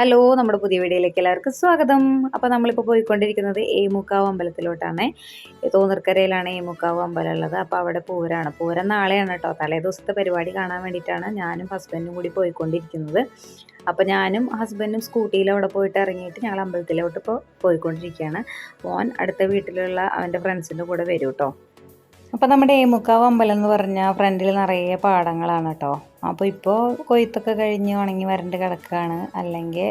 Hello നമ്മുടെ പുതിയ വീഡിയോയിലേക്ക് എല്ലാവർക്കും സ്വാഗതം. അപ്പോൾ നമ്മളിപ്പോൾ പോയിക്കൊണ്ടിരിക്കുന്നത് ഏമുക്കാവ് അമ്പലത്തിലോട്ടാണ്. തോന്നിർക്കരയിലാണ് ഏമുക്കാവ് അമ്പലം ഉള്ളത്. അപ്പോൾ അവിടെ പൂരാണ് പൂരം നാളെയാണ് കേട്ടോ. തലേ ദിവസത്തെ പരിപാടി കാണാൻ വേണ്ടിയിട്ടാണ് ഞാനും ഹസ്ബൻഡും കൂടി പോയിക്കൊണ്ടിരിക്കുന്നത്. അപ്പോൾ ഞാനും ഹസ്ബൻഡും സ്കൂട്ടിയിൽ അവിടെ പോയിട്ട് ഇറങ്ങിയിട്ട് ഞങ്ങൾ അമ്പലത്തിലോട്ട് ഇപ്പോൾ പോയിക്കൊണ്ടിരിക്കുകയാണ്. മോൻ അടുത്ത വീട്ടിലുള്ള അവന്റെ ഫ്രണ്ട്സിന്റെ കൂടെ വരും കേട്ടോ. അപ്പോൾ നമ്മുടെ ഏമുക്കാവ് അമ്പലം എന്ന് പറഞ്ഞാൽ ഫ്രണ്ടിൽ നിറയെ പാടങ്ങളാണ് കേട്ടോ അപ്പോൾ ഇപ്പോൾ കൊയ്ത്തൊക്കെ കഴിഞ്ഞ് ഉണങ്ങി വരണ്ട് കിടക്കുകയാണ് അല്ലെങ്കിൽ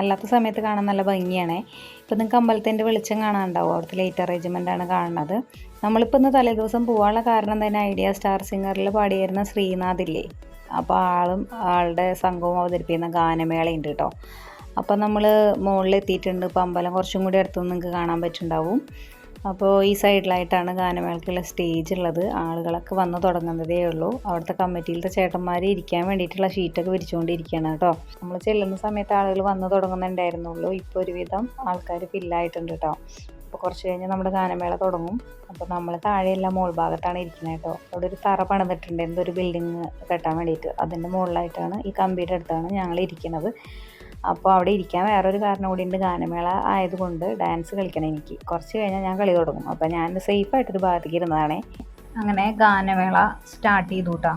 അല്ലാത്ത സമയത്ത് കാണാൻ നല്ല ഭംഗിയാണേ. ഇപ്പോൾ നിങ്ങൾക്ക് അമ്പലത്തിന്റെ വെളിച്ചം കാണാനുണ്ടാവും? അവിടുത്തെ ലൈറ്റ് അറേഞ്ച്മെന്റ് ആണ് കാണുന്നത്. നമ്മളിപ്പോൾ ഇന്ന് തലേദിവസം പോകാനുള്ള കാരണം തന്നെ ഐഡിയ സ്റ്റാർ സിംഗറിൽ പാടിയിരുന്ന ശ്രീനാഥ് ഇല്ലേ അപ്പോൾ ആളും ആളുടെ സംഘവും അവതരിപ്പിക്കുന്ന ഗാനമേളയുണ്ട് കേട്ടോ അപ്പോൾ നമ്മൾ മുകളിൽ എത്തിയിട്ടുണ്ട് ഇപ്പോൾ അമ്പലം കുറച്ചും കൂടി അടുത്തുനിന്ന് നിങ്ങൾക്ക് കാണാൻ പറ്റുന്നുണ്ടാവും. അപ്പോൾ ഈ സൈഡിലായിട്ടാണ് ഗാനമേളയ്ക്കുള്ള സ്റ്റേജ് ഉള്ളത്. ആളുകളൊക്കെ വന്ന് തുടങ്ങുന്നതേ ഉള്ളൂ. അവിടുത്തെ കമ്മിറ്റിയിലത്തെ ചേട്ടന്മാർ ഇരിക്കാൻ വേണ്ടിയിട്ടുള്ള ഷീറ്റൊക്കെ വിരിച്ചുകൊണ്ടിരിക്കുകയാണ് കേട്ടോ. നമ്മൾ ചെല്ലുന്ന സമയത്ത് ആളുകൾ വന്ന് തുടങ്ങുന്നുണ്ടായിരുന്നുള്ളൂ. ഇപ്പോൾ ഒരുവിധം ആൾക്കാർ ഫില്ലായിട്ടുണ്ട് കേട്ടോ. അപ്പോൾ കുറച്ച് കഴിഞ്ഞ് നമ്മുടെ ഗാനമേള തുടങ്ങും. അപ്പോൾ നമ്മൾ താഴെയെല്ലാം മോൾ ഭാഗത്താണ് ഇരിക്കുന്നത് കേട്ടോ. അവിടെ ഒരു തറ പണിതിട്ടുണ്ട്. എന്തൊരു ബിൽഡിങ് കെട്ടാൻ വേണ്ടിയിട്ട്. അതിന്റെ മുകളിലായിട്ടാണ് ഈ കമ്പിയുടെ അടുത്താണ് ഞങ്ങൾ ഇരിക്കുന്നത് അപ്പോൾ അവിടെ ഇരിക്കാൻ വേറൊരു കാരണം കൂടി ഉണ്ട്. ഗാനമേള ആയതുകൊണ്ട് ഡാൻസ് കളിക്കണം എനിക്ക്. കുറച്ച് കഴിഞ്ഞാൽ ഞാൻ കളി തുടങ്ങും. അപ്പോൾ ഞാൻ സേഫായിട്ടൊരു ഭാഗത്തേക്ക് ഇരുന്നതാണേ. അങ്ങനെ ഗാനമേള സ്റ്റാർട്ട് ചെയ്തു കേട്ടോ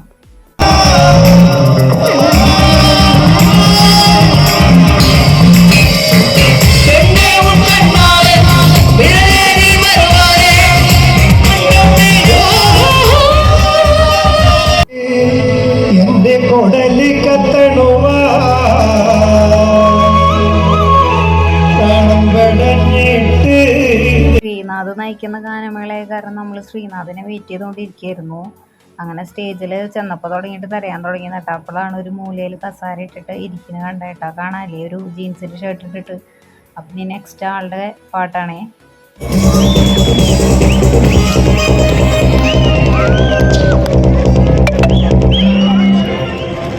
ശ്രീനാഥ് നയിക്കുന്ന ഗാനമേളയെ കാരണം നമ്മൾ ശ്രീനാഥിനെ വെയിറ്റ് ചെയ്തുകൊണ്ടിരിക്കുകയായിരുന്നു. അങ്ങനെ സ്റ്റേജിൽ ചെന്നപ്പോൾ തുടങ്ങിയിട്ട് തരയാൻ തുടങ്ങി കേട്ടോ. ഒരു മൂലയിൽ കസാര ഇട്ടിട്ട് ഇരിക്കുന്നത് കണ്ട കേട്ടോ. കാണാല്ലേ? ഒരു ജീൻസിന്റെ ഷർട്ട് ഇട്ടിട്ട് അപ്പം ഇനി നെക്സ്റ്റ് ആളുടെ പാട്ടാണേ.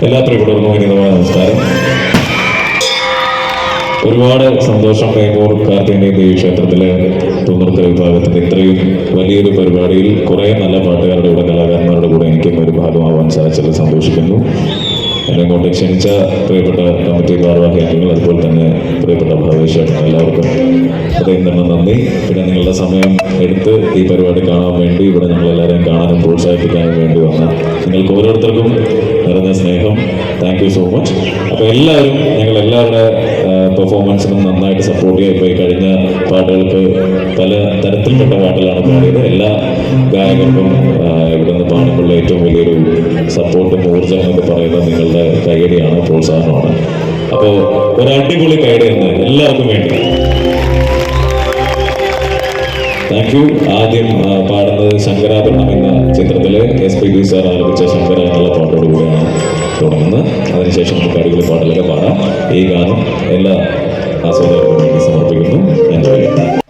എല്ലാ പ്രിയപ്പെട്ടവർക്കും നമസ്കാരം ഒരുപാട് സന്തോഷം കൈകോർ കാർത്തികേയ ക്ഷേത്രത്തിലെ തൊണ്ണൂറ്റി വിഭാഗത്തിന്റെ ഇത്രയും വലിയൊരു പരിപാടിയിൽ കുറെ നല്ല പാട്ടുകാരുടെ കൂടെ കലാകാരന്മാരുടെ കൂടെ എനിക്കും ഒരു ഭാഗമാവാൻ സാധിച്ചത് സന്തോഷിക്കുന്നു. എന്നെ കൊണ്ട് ക്ഷണിച്ച പ്രിയപ്പെട്ട കമ്മിറ്റി ഭാരവാഹി അംഗങ്ങൾ അതുപോലെ തന്നെ പ്രിയപ്പെട്ട ഭാവേശ്വരൻ എല്ലാവർക്കും ഹൃദയം തന്നെ നന്ദി. പിന്നെ നിങ്ങളുടെ സമയം എടുത്ത് ഈ പരിപാടി കാണാൻ വേണ്ടി ഇവിടെ ഞങ്ങൾ എല്ലാവരെയും കാണാനും പ്രോത്സാഹിപ്പിക്കാനും വേണ്ടി വന്ന നിങ്ങൾക്ക് ഓരോരുത്തർക്കും നിറഞ്ഞ സ്നേഹം. താങ്ക് സോ മച്ച് അപ്പോൾ എല്ലാവരും ഞങ്ങൾ എല്ലാവരുടെ പെർഫോമൻസിനും നന്നായിട്ട് സപ്പോർട്ട് ഇപ്പോൾ ഈ കഴിഞ്ഞ പാട്ടുകൾക്ക് പല തരത്തിൽപ്പെട്ട പാട്ടുകളാണ് പാടിയത്. എല്ലാ ഗായകർക്കും ഇവിടെ നിന്ന് പാടുമ്പോൾ ഏറ്റവും വലിയൊരു സപ്പോർട്ടും ഊർജം എന്നൊക്കെ പറയുന്നത് നിങ്ങളുടെ കൈയടിയാണ് പ്രോത്സാഹനമാണ്. അപ്പോൾ ഒരു അടിപൊളി എന്ന് എല്ലാവർക്കും വേണ്ടി. താങ്ക് യു ആദ്യം പാടുന്നത് ശങ്കരാഭരണം എന്ന ചിത്രത്തിലെ എസ് പി ബി സാർ ആരംഭിച്ച ശങ്കര തുടങ്ങുന്നത് അതിനുശേഷം നമുക്ക് അടിപൊളി പാട്ടുകളൊക്കെ പാടാം. ഈ ഗാനം എല്ലാ ആസ്വാദകർക്കും വേണ്ടി സമർപ്പിക്കുന്നു. എൻജോയ്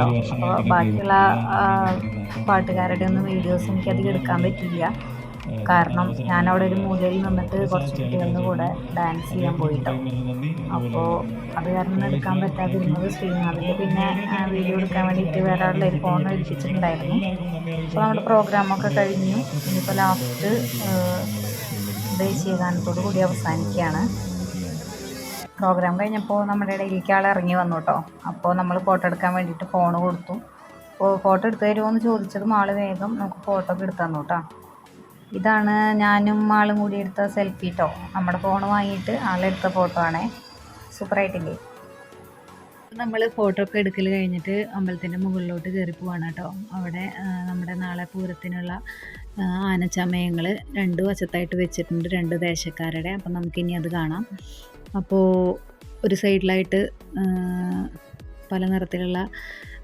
കേട്ടോ അപ്പോൾ ബാക്കിയുള്ള പാട്ടുകാരുടെ ഒന്നും വീഡിയോസ് എനിക്ക് അധികം എടുക്കാൻ പറ്റില്ല കാരണം ഞാനവിടെ ഒരു മൂലയിൽ നിന്നിട്ട് കുറച്ച് കുട്ടികളുടെ കൂടെ ഡാൻസ് ചെയ്യാൻ പോയിട്ടോ. അപ്പോൾ അത് കാരണം എടുക്കാൻ പറ്റാതിരുന്നത് ശ്രീനാഥിന്റെ പിന്നെ വീഡിയോ എടുക്കാൻ വേണ്ടിയിട്ട് വേറെ ആളുടെ ഒരു ഫോൺ ഏൽപ്പിച്ചിട്ടുണ്ടായിരുന്നു അപ്പോൾ നമ്മുടെ പ്രോഗ്രാമൊക്കെ കഴിഞ്ഞു. ഇനിയിപ്പോൾ ലാസ്റ്റ് ദേശീയ ഗാനത്തോടു കൂടി അവസാനിക്കുകയാണ്. പ്രോഗ്രാം കഴിഞ്ഞപ്പോൾ നമ്മുടെ ഇടയിലേക്ക് ആൾ ഇറങ്ങി വന്നു കേട്ടോ. അപ്പോൾ നമ്മൾ ഫോട്ടോ എടുക്കാൻ വേണ്ടിയിട്ട് ഫോൺ കൊടുത്തു. അപ്പോൾ ഫോട്ടോ എടുത്തു തരുമോ എന്ന് ചോദിച്ചതും ആൾ വേഗം നമുക്ക് ഫോട്ടോ ഒക്കെ എടുത്തു തന്നു കേട്ടോ. ഇതാണ് ഞാനും ആളും കൂടി എടുത്ത സെൽഫി കേട്ടോ നമ്മുടെ ഫോൺ വാങ്ങിയിട്ട് ആളെടുത്ത ഫോട്ടോ ആണേ. സൂപ്പറായിട്ടില്ലേ നമ്മൾ ഫോട്ടോ ഒക്കെ എടുക്കൽ കഴിഞ്ഞിട്ട് അമ്പലത്തിന്റെ മുകളിലോട്ട് കയറി പോവാണ് കേട്ടോ. അവിടെ നമ്മുടെ നാളെ പൂരത്തിനുള്ള ആനച്ചമയങ്ങൾ രണ്ട് വശത്തായിട്ട് വെച്ചിട്ടുണ്ട് രണ്ട് ദേശക്കാരുടെ. അപ്പം നമുക്കിനി അത് കാണാം. അപ്പോൾ ഒരു സൈഡിലായിട്ട് പല നിറത്തിലുള്ള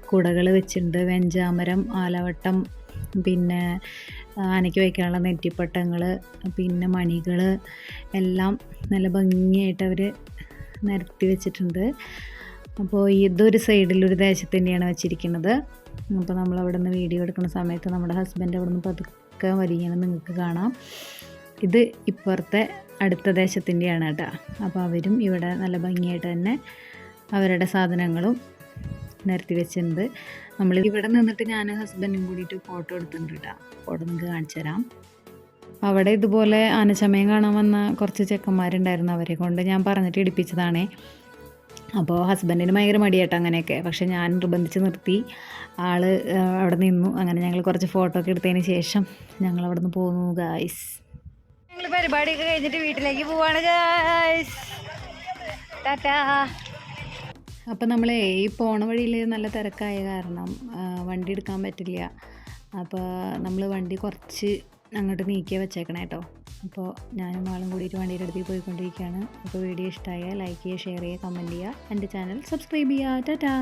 കുടകൾ വെച്ചിട്ടുണ്ട്. വെഞ്ചാമരം ആലവട്ടം പിന്നെ ആനയ്ക്ക് വയ്ക്കാനുള്ള നെറ്റിപ്പട്ടങ്ങൾ പിന്നെ മണികൾ എല്ലാം നല്ല ഭംഗിയായിട്ട് അവർ നിരത്തി വെച്ചിട്ടുണ്ട്. അപ്പോൾ ഇതൊരു സൈഡിലൊരു ദേശത്ത് തന്നെയാണ് വെച്ചിരിക്കുന്നത്. അപ്പോൾ നമ്മൾ അവിടെ നിന്ന് വീഡിയോ എടുക്കുന്ന സമയത്ത് നമ്മുടെ ഹസ്ബൻഡ് അവിടെ നിന്ന് പതുക്കെ വരികയാണ് നിങ്ങൾക്ക് കാണാം. ഇത് ഇപ്പുറത്തെ അടുത്ത ദേശത്തിന്റെയാണ് കേട്ടോ അപ്പോൾ അവരും ഇവിടെ നല്ല ഭംഗിയായിട്ട് തന്നെ അവരുടെ സാധനങ്ങളും നിർത്തി വെച്ചിട്ടുണ്ട്. നമ്മൾ ഇവിടെ നിന്നിട്ട് ഞാൻ ഹസ്ബൻഡും കൂടിയിട്ട് ഫോട്ടോ എടുത്തിട്ടുണ്ട് കേട്ടോ. ഫോട്ടോ നിങ്ങൾക്ക് കാണിച്ചു തരാം. അവിടെ ഇതുപോലെ ആനച്ചമയം കാണാൻ വന്ന കുറച്ച് ചെക്കന്മാരുണ്ടായിരുന്നു അവരെ കൊണ്ട് ഞാൻ പറഞ്ഞിട്ട് ഇടിപ്പിച്ചതാണേ. അപ്പോൾ ഹസ്ബൻഡിന് ഭയങ്കര മടിയായിട്ട് അങ്ങനെയൊക്കെ. പക്ഷെ ഞാൻ നിർബന്ധിച്ച് നിർത്തി. ആൾ അവിടെ നിന്നു. അങ്ങനെ ഞങ്ങൾ കുറച്ച് ഫോട്ടോ ഒക്കെ എടുത്തതിന് ശേഷം ഞങ്ങൾ അവിടെ നിന്ന് പോന്നു ഗായ്സ് ഞങ്ങൾ പരിപാടിയൊക്കെ കഴിഞ്ഞിട്ട് വീട്ടിലേക്ക് പോവാണ് ടാറ്റാ. അപ്പം നമ്മൾ ഈ പോണ വഴിയിൽ നല്ല തിരക്കായ കാരണം വണ്ടി എടുക്കാൻ പറ്റില്ല. അപ്പോൾ നമ്മൾ വണ്ടി കുറച്ച് അങ്ങോട്ട് നീക്കിയേ വെച്ചേക്കണേ കേട്ടോ അപ്പോൾ ഞാനും ആളും കൂടിയിട്ട് വണ്ടിയുടെ അടുത്തേക്ക് പോയിക്കൊണ്ടിരിക്കുകയാണ്. അപ്പോൾ വീഡിയോ ഇഷ്ടമായ ലൈക്ക് ചെയ്യുക ഷെയർ ചെയ്യുക കമന്റ് ചെയ്യുക. എന്റെ ചാനൽ സബ്സ്ക്രൈബ് ചെയ്യുക. ടാറ്റാ.